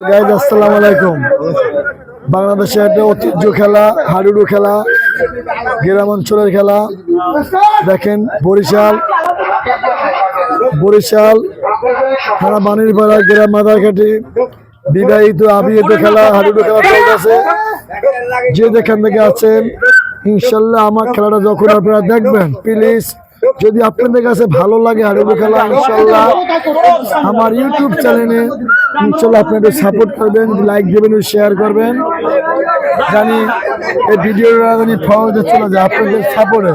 Guys আসসালামু আলাইকুম। বাংলাদেশের একটা ঐতিহ্য খেলা, হাডুডু খেলা, গ্রাম অঞ্চলের খেলা। দেখেন, বরিশাল বরিশাল, থানা বানিরপাড়া, গ্রাম মাদারঘাটি, বিবাহিত, আবিহিত খেলা, হাডুডু খেলা চলতেছে। যে যেখান থেকে আছেন, ইনশাল্লাহ আমার খেলাটা যখন আপনারা দেখবেন প্লিজ যদি আপনাদের কাছে ভালো লাগে আরবি খেলা ইনশাল্লাহ আমার ইউটিউব চ্যানেলে ইনশাল্লাহ আপনাদের সাপোর্ট করবেন লাইক দেবেন শেয়ার করবেন। জানি এই ভিডিওটা জানি ফলোতে চলে যায়, আপনাদের সাপোর্টে।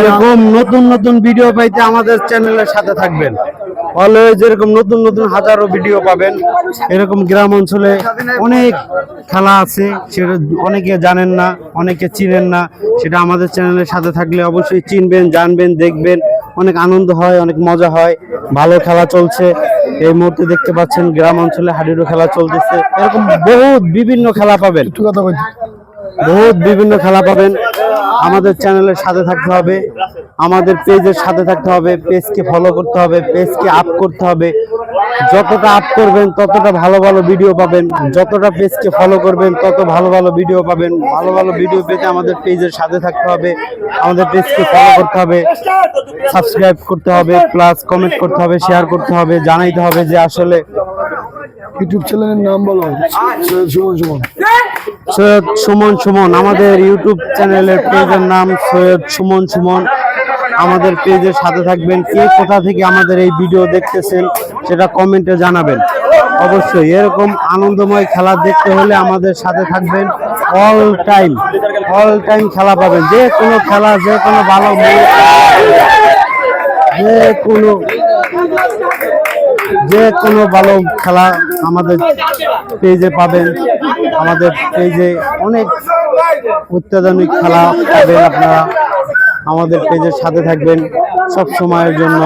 এরকম নতুন নতুন ভিডিও পাইতে আমাদের চ্যানেলের সাথে থাকবেন। অলওয়েজ এরকম নতুন নতুন হাজারো ভিডিও পাবেন, এরকম গ্রাম অঞ্চলে অনেক খেলা আছে, সেটা অনেকে জানেন না, অনেকে চিনেন না, সেটা আমাদের চ্যানেলের সাথে থাকলে অবশ্যই চিনবেন, জানবেন, দেখবেন। অনেক আনন্দ হয় অনেক মজা হয়। ভালো খেলা চলছে। এই মুহূর্তে দেখতে পাচ্ছেন গ্রাম অঞ্চলে হাডুডু খেলা চলতেছে। এরকম বহুত বিভিন্ন খেলা পাবেন। বহু বহুত বিভিন্ন খেলা পাবেন। আমাদের চ্যানেলের সাথে থাকতে হবে। আমাদের পেজের সাথে থাকতে হবে পেজকে ফলো করতে হবে পেজকে আপ করতে হবে। যতটা আপ করবেন ততটা ভালো ভালো ভিডিও পাবেন। যতটা পেজকে ফলো করবেন তত ভালো ভালো ভিডিও পাবেন। ভালো ভালো ভিডিও পেতে আমাদের পেজের সাথে থাকতে হবে। আমাদের পেজকে ফলো করতে হবে সাবস্ক্রাইব করতে হবে প্লাস কমেন্ট করতে হবে শেয়ার করতে হবে জানাইতে হবে যে আসলে ইউটিউব চ্যানেলের নাম বলো। সৈয়দ সুমন সুমন। সৈয়দ সুমন সুমন আমাদের ইউটিউব চ্যানেলের পেজের নাম সৈয়দ সুমন সুমন। আমাদের পেজের সাথে থাকবেন। কে কোথা থেকে আমাদের এই ভিডিও দেখতেছেন সেটা কমেন্টে জানাবেন। অবশ্যই এরকম আনন্দময় খেলা দেখতে হলে আমাদের সাথে থাকবেন। অল টাইম অল টাইম খেলা পাবেন। যে কোনো খেলা, যে কোনো ভালো যে কোনো যে কোনো ভালো খেলা আমাদের পেজে পাবেন। আমাদের পেজে অনেক অত্যাধুনিক খেলা পাবেন আপনারা। আমাদের পেজের সাথে থাকবেন সব সময়ের জন্য।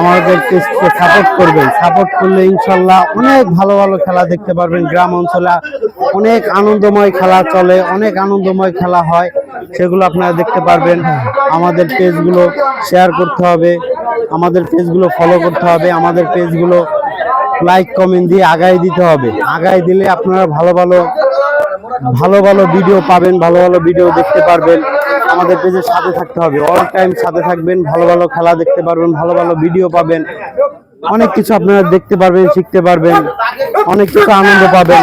আমাদের পেজকে সাপোর্ট করবেন। সাপোর্ট করলে ইনশাল্লাহ অনেক ভালো ভালো খেলা দেখতে পারবেন গ্রাম অঞ্চলে। অনেক আনন্দময় খেলা চলে, অনেক আনন্দময় খেলা হয়, সেগুলো আপনারা দেখতে পারবেন। আমাদের পেজগুলো শেয়ার করতে হবে, আমাদের পেজগুলো ফলো করতে হবে, আমাদের পেজগুলো লাইক কমেন্ট দিয়ে আগায় দিতে হবে। আগায় দিলে আপনারা ভালো ভালো ভালো ভালো ভিডিও পাবেন, ভালো ভালো ভিডিও দেখতে পারবেন। আমাদের পেজের সাথে থাকতে হবে। অল টাইম সাথে থাকবেন, ভালো ভালো খেলা দেখতে পারবেন, ভালো ভালো ভিডিও পাবেন। অনেক কিছু আপনারা দেখতে পারবেন, শিখতে পারবেন, অনেক কিছু আনন্দ পাবেন।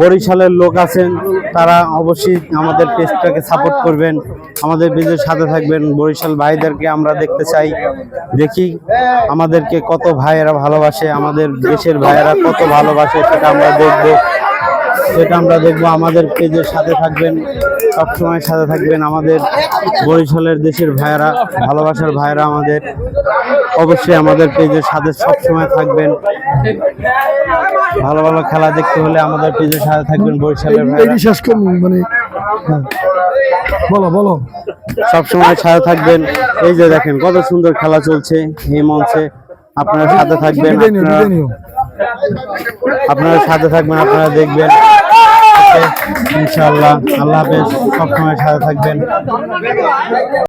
বরিশালের লোক আছেন, তারা অবশ্যই আমাদের পেজটাকে সাপোর্ট করবেন। আমাদের পেজের সাথে থাকবেন। বরিশাল ভাইদেরকে আমরা দেখতে চাই। দেখি আমাদেরকে কত ভাইয়েরা ভালোবাসে, আমাদের দেশের ভাইয়েরা কত ভালোবাসে সেটা আমরা দেখব। সেটা আমরা দেখব আমাদের পেজের সাথে থাকবেন সবসময় সাথে থাকবেন আমাদের বরিশালের দেশের ভাইয়েরা ভালোবাসার ভাইয়েরা আমাদের। অবশ্যই আমাদের পেজের সাথে সবসময় থাকবেন। ভালো ভালো খেলা দেখতে হলে আমাদের পেজের সাথে থাকবেন বরিশালের ভাইয়েরা। শেষ করুন মানে হ্যাঁ। বলো বলো। সবসময় সাথে থাকবেন। এই যে দেখেন কত সুন্দর খেলা চলছে এই মঞ্চে। আপনারা সাথে থাকবেন আপনারা সাথে থাকবেন আপনারা দেখবেন। ইনশাআল্লাহ আল্লাহ হাফেজ সবসময় সাথে থাকবেন।